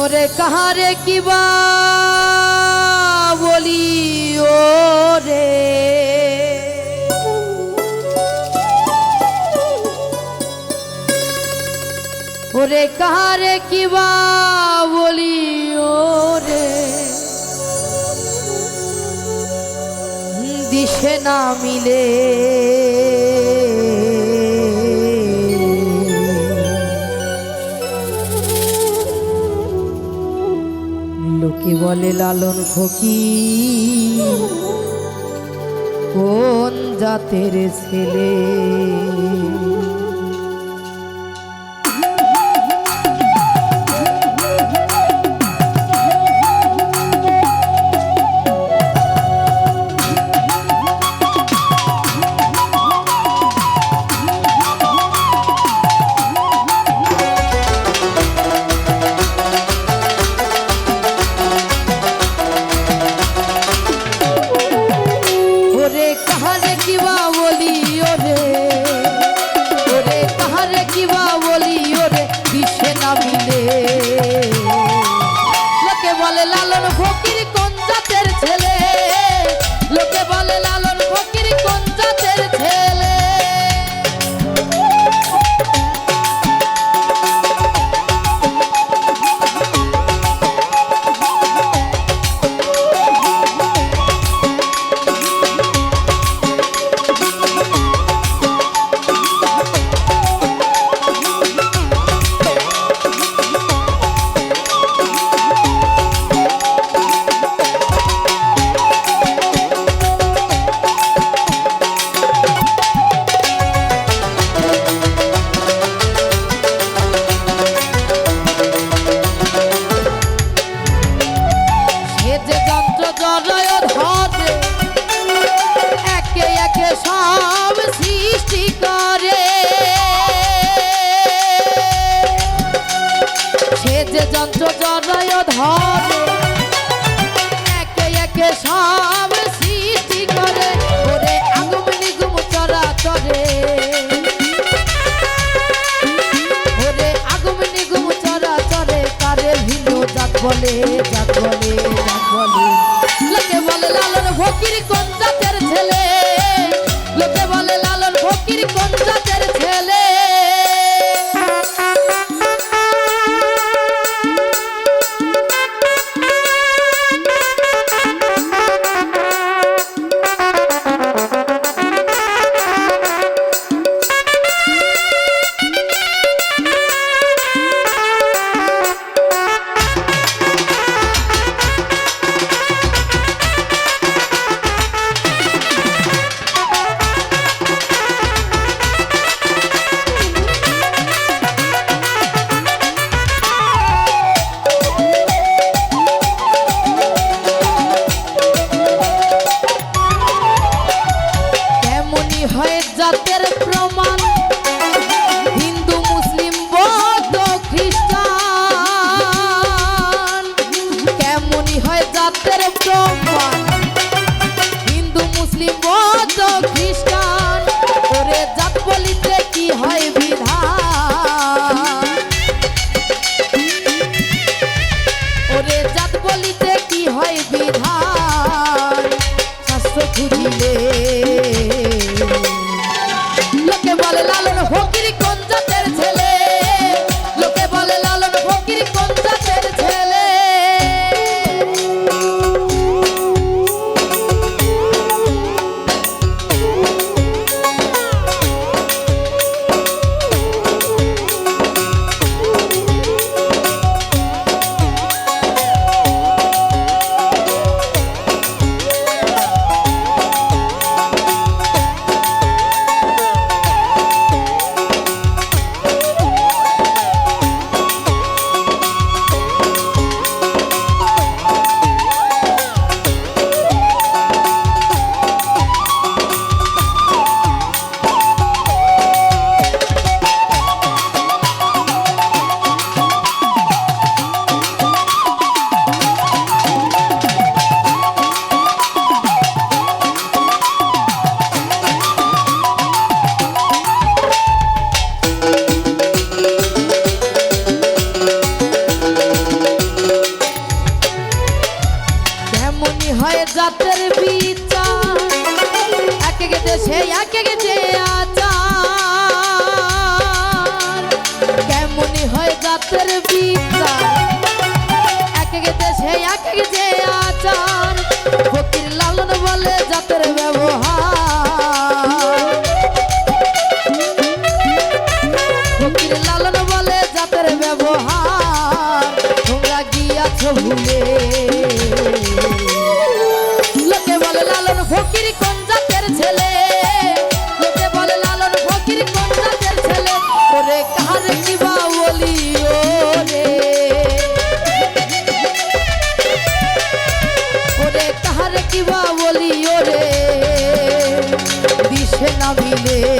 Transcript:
ওরে কাহারে কিবা বলি ও রে ওরে কাহারে কিবা বলি ও রে দিশে না মিলে বলে লালন ফকি কোন জাতের ছেলে? জড়য় ধরে একে একে সব সৃষ্টি করে। সে যে যন্ত্র জড়য় ধরে একে একে সব সৃষ্টি করে, ওরে আগুম নিগুম চরা চরে ওরে আগুম নিগুম চরা চরে ভিন্ন জাত বলে জাত বলে। জাতের বিচার। এক এক দেশে এক আচার। কেমনি হয় জাতের বিচার? এক এক দেশে ভাবিলে